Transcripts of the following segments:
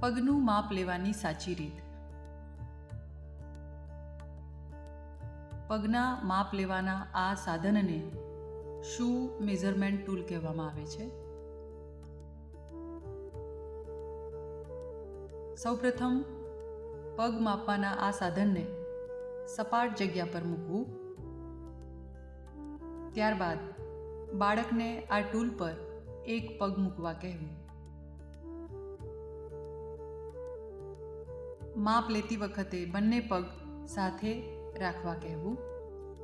પગનું માપ લેવાની સાચી રીત. પગના માપ લેવાના આ સાધનને શું મેઝરમેન્ટ ટૂલ કહેવામાં આવે છે. સૌપ્રથમ, પગ માપવાના આ સાધનને સપાટ જગ્યા પર મૂકવું. ત્યારબાદ, બાળકને આ ટૂલ પર એક પગ મૂકવા કહેવું. માપ લેતી વખતે બંને પગ સાથે રાખવા કહેવું,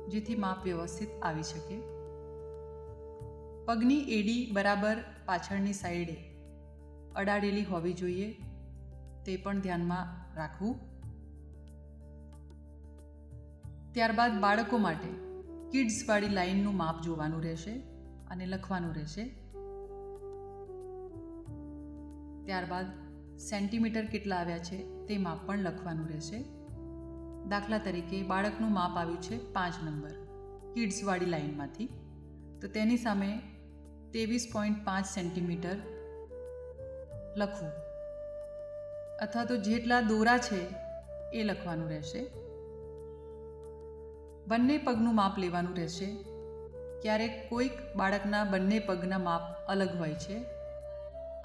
જેથી માપ વ્યવસ્થિત આવી શકે. પગની એડી બરાબર પાછળની સાઈડે અડાડેલી હોવી જોઈએ, તે પણ ધ્યાનમાં રાખવું. ત્યારબાદ બાળકો માટે કિડ્સવાળી લાઇનનું માપ જોવાનું રહેશે અને લખવાનું રહેશે. ત્યારબાદ સેન્ટીમીટર કેટલા આવ્યા છે તે માપ પણ લખવાનું રહેશે. દાખલા તરીકે બાળકનું માપ આવ્યું છે પાંચ નંબર, કિડ્સવાળી લાઇનમાંથી. તો તેની સામે ત્રેવીસ પોઈન્ટ પાંચ સેન્ટીમીટર લખવું. અથવા તો જેટલા દોરા છે એ લખવાનું રહેશે. બંને પગનું માપ લેવાનું રહેશે. ક્યારેક કોઈક બાળકના બંને પગના માપ અલગ હોય છે.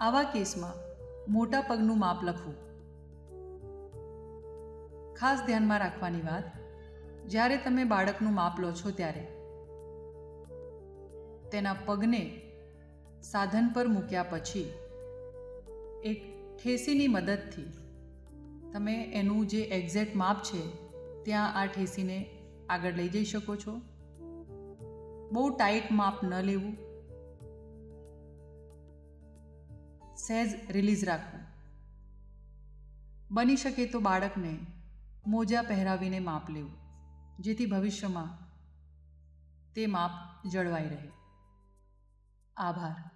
આવા કેસમાં મોટા પગનું માપ લખવું. ખાસ ધ્યાનમાં રાખવાની વાત, જ્યારે તમે બાળકનું માપ લો છો ત્યારે. તેના પગને સાધન પર મૂક્યા પછી, એક ઠેસીની મદદથી, તમે એનું જે એક્ઝેક્ટ માપ છે, ત્યાં આ ઠેસીને આગળ લઈ જઈ શકો છો. બહુ ટાઈટ માપ ન લેવું. સહેજ રિલીઝ રાખવું. બની શકે તો બાળકને મોજા પહેરાવીને માપ લેવું, જેથી ભવિષ્યમાં તે માપ જળવાઈ રહે. આભાર.